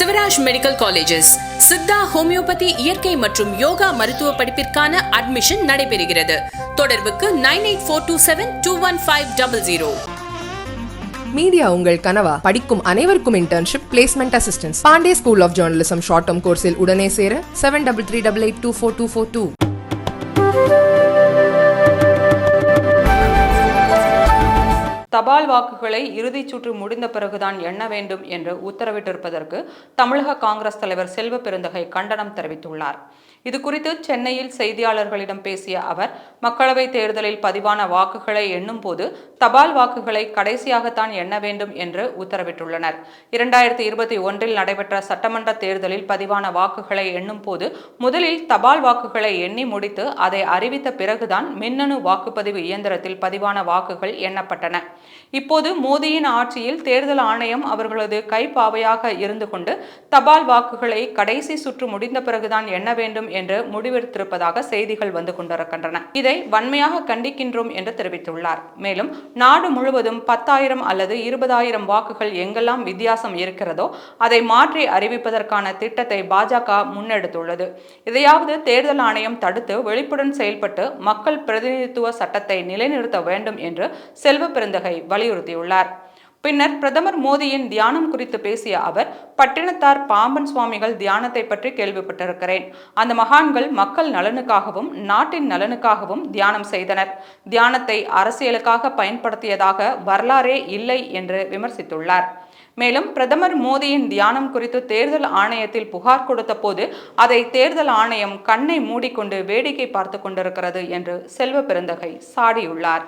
Sivaraj medical colleges. Siddha homeopathy இயற்கை மற்றும் யோகா மருத்துவ படிப்பிற்கான அட்மிஷன் நடைபெறுகிறது. தொடர்புக்கு nine eight four two seven two one five double zero. Media உங்கள் கனவா. படிக்கும் அனைவருக்கும் internship placement assistance Pandey school of journalism short term கோர்ஸில் உடனே சேர seven double three double eight two four two four two தபால் வாக்குகளை இறுதிச் சுற்று முடிந்த பிறகுதான் எண்ண வேண்டும் என்று உத்தரவிட்டிருப்பதற்கு தமிழக காங்கிரஸ் தலைவர் செல்வ பெருந்தகை கண்டனம் தெரிவித்துள்ளார். இது குறித்து சென்னையில் செய்தியாளர்களிடம் பேசிய அவர் மக்களவைத் தேர்தலில் பதிவான வாக்குகளை எண்ணும் போது தபால் வாக்குகளை கடைசியாகத்தான் எண்ண வேண்டும் என்று உத்தரவிட்டுள்ளனர். இரண்டாயிரத்தி இருபத்தி ஒன்றில் நடைபெற்ற சட்டமன்ற தேர்தலில் பதிவான வாக்குகளை எண்ணும் போது முதலில் தபால் வாக்குகளை எண்ணி முடித்து அதை அறிவித்த பிறகுதான் மின்னணு வாக்குப்பதிவு இயந்திரத்தில் பதிவான வாக்குகள் எண்ணப்பட்டன. இப்போது மோடியின் ஆட்சியில் தேர்தல் ஆணையம் அவர்களது கைப்பாவையாக இருந்து கொண்டு தபால் வாக்குகளை கடைசி சுற்று முடிந்த பிறகுதான் எண்ண வேண்டும் என்று முடிவெடுத்திருப்பதாக செய்திகள் வந்து கொண்டிருக்கின்றன. இதை வன்மையாக கண்டிக்கின்றோம் என்று தெரிவித்துள்ளார். மேலும் நாடு முழுவதும் பத்தாயிரம் அல்லது இருபதாயிரம் வாக்குகள் எங்கெல்லாம் வித்தியாசம் இருக்கிறதோ அதை மாற்றி அறிவிப்பதற்கான திட்டத்தை பாஜக முன்னெடுத்துள்ளது. இதையாவது தேர்தல் ஆணையம் தடுத்து வெளிப்புடன் செயல்பட்டு மக்கள் பிரதிநிதித்துவ சட்டத்தை நிலைநிறுத்த வேண்டும் என்று செல்வ பெருந்தகை வலியுறுத்தியுள்ளார். பின்னர் பிரதமர் மோடியின் தியானம் குறித்து பேசிய அவர் பட்டினத்தார் பாம்பன் சுவாமிகள் தியானத்தை பற்றி கேள்விப்பட்டிருக்கிறேன். அந்த மகான்கள் மக்கள் நலனுக்காகவும் நாட்டின் நலனுக்காகவும் தியானம் செய்தனர். தியானத்தை அரசியலுக்காக பயன்படுத்தியதாக வரலாறே இல்லை என்று விமர்சித்துள்ளார். மேலும் பிரதமர் மோடியின் தியானம் குறித்து தேர்தல் ஆணையத்தில் புகார் கொடுத்த போது அதை தேர்தல் ஆணையம் கண்ணை மூடிக்கொண்டு வேடிக்கை பார்த்து கொண்டிருக்கிறது என்று செல்வ பெருந்தகை சாடியுள்ளார்.